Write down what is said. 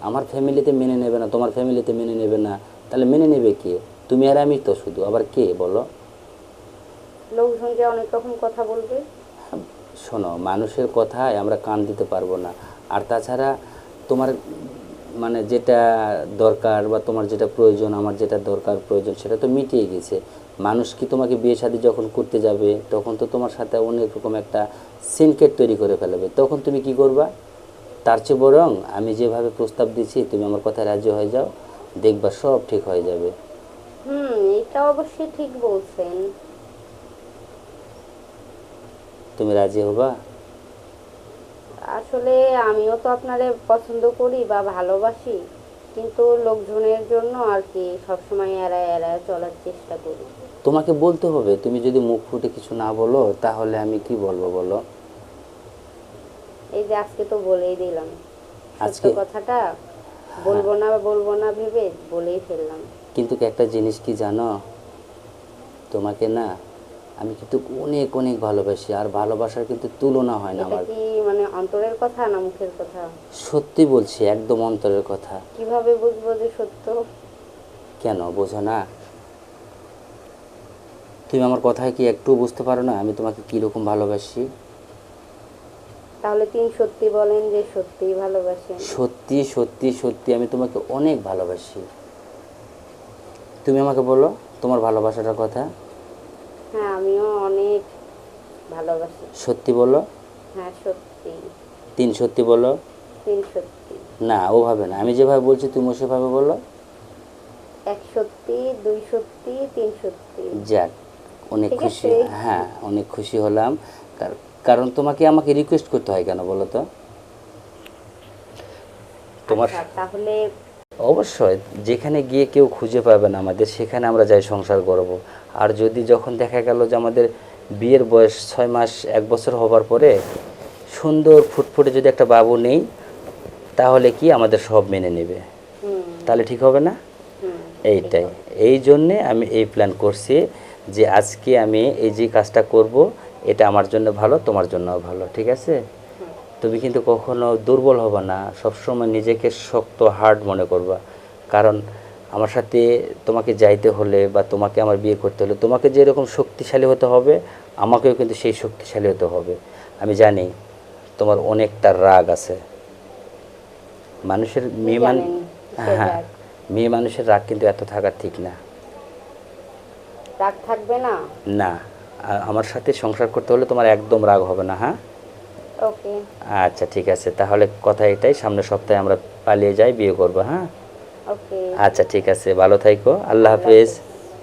আমার ফ্যামিলিতে মেনে নেবে না তোমার ফ্যামিলিতে মেনে নেবে না তাহলে মেনে নেবে কে? তুমি আর আমি তো শুধু আবার কে বলো? লোকজন যে অনেক রকম কথা বলবে। শোনো মানুষের কথায় আমরা কান দিতে পারব না। আর তাছাড়া তোমার মানে যেটা দরকার বা তোমার যেটা প্রয়োজন আমার যেটা দরকার প্রয়োজন সেটা তো মিটিয়ে গেছে। মানুষ কি তোমাকে বিয়ে শাদী যখন করতে যাবে তখন তো তোমার সাথে অনেক রকম একটা সিনকেট তৈরি করে ফেলবে। তখন তুমি কি করবা? তার চেয়ে বরং আমি যেভাবে প্রস্তাব দিচ্ছি তুমি আমার কথায় রাজি হয়ে যাও দেখবা সব ঠিক হয়ে যাবে। হুম এটা অবশ্যই ঠিক বলছেন। তুমি রাজি হবা? আসলে আমিও তো আপনারে পছন্দ করি বা ভালোবাসি কিন্তু লোকজনের জন্য আর কি সবসময় এড়ায় এড়ায় চলার চেষ্টা করি। তোমাকে বলতে হবে তুমি যদি মুখ ফুটে কিছু না বলো তাহলে আমি কি বলব বলো? এই যে আজকে তো বলেই দিলাম। আজকে- কথাটা বলব না বলব না ভেবে বলেই ফেললাম। কিন্তু কি একটা জিনিস কি জানো? তোমাকে না আমি কিন্তু অনেক অনেক ভালোবাসি আর ভালোবাসার কিন্তু তুলনা হয় না আমার। কি মানে অন্তরের কথা না মুখের কথা? সত্যি বলছি একদম অন্তরের কথা। কীভাবে বুঝব যে সত্য? কেন বোঝো না। তুমি আমার কথায় কি একটু বুঝতে পারো না? আমি তোমাকে কীরকম ভালোবাসি? তাহলে তিনি সত্যি বলেন যে সত্যিই ভালোবাসেন। সত্যি সত্যি সত্যি আমি তোমাকে অনেক ভালোবাসি। তুমি আমাকে বলো তোমার ভালোবাসাটার কথা? হ্যাঁ আমিও অনেক ভালোবাসি। সত্যি বলো। হ্যাঁ সত্যি। তিন সত্যি বলো। তিন সত্যি। না ওভাবে না। আমি যেভাবে বলছি তুমি সেভাবে বলো। এক সত্যি দুই সত্যি তিন সত্যি। যাক অনেক খুশি। হ্যাঁ অনেক খুশি হলাম। কার- কারণ তোমাকে আমাকে রিকোয়েস্ট করতে হয় কেন বলো তো? তোমার আচ্ছা, তাহলে অবশ্যই যেখানে গিয়ে কেউ খুঁজে পাবে না আমাদের সেখানে আমরা যাই সংসার করব। আর যদি যখন দেখা গেল যে আমাদের বিয়ের বয়স ছয় মাস এক বছর হবার পরে সুন্দর ফুটফুটে যদি একটা বাবু নেই তাহলে কি আমাদের সব মেনে নেবে? তাহলে ঠিক হবে না? এইটাই। এই জন্যে আমি এই প্ল্যান করছি যে আজকে আমি এই যে কাজটা করব এটা আমার জন্য ভালো তোমার জন্য ভালো ঠিক আছে? তুমি কিন্তু কখনো দুর্বল হবে না সবসময় নিজেকে শক্ত হার্ড মনে করবা। কারণ আমার সাথে তোমাকে যাইতে হলে বা তোমাকে আমার বিয়ে করতে হলে তোমাকে যেরকম শক্তিশালী হতে হবে আমাকেও কিন্তু সেই শক্তিশালী হতে হবে। আমি জানি তোমার অনেকটা রাগ আছে। মানুষের মেয়ে মান হ্যাঁ মেয়ে মানুষের রাগ কিন্তু এত থাকা ঠিক না। রাগ থাকবে না? না। আমার সাথে সংসার করতে হলে তোমার একদম রাগ হবে না হ্যাঁ? ওকে। আচ্ছা ঠিক আছে। তাহলে কথা এটাই সামনের সপ্তাহে আমরা পালিয়ে যাই বিয়ে করব হ্যাঁ? ওকে। আচ্ছা ঠিক আছে। ভালো থাইকো। আল্লাহ হাফেজ।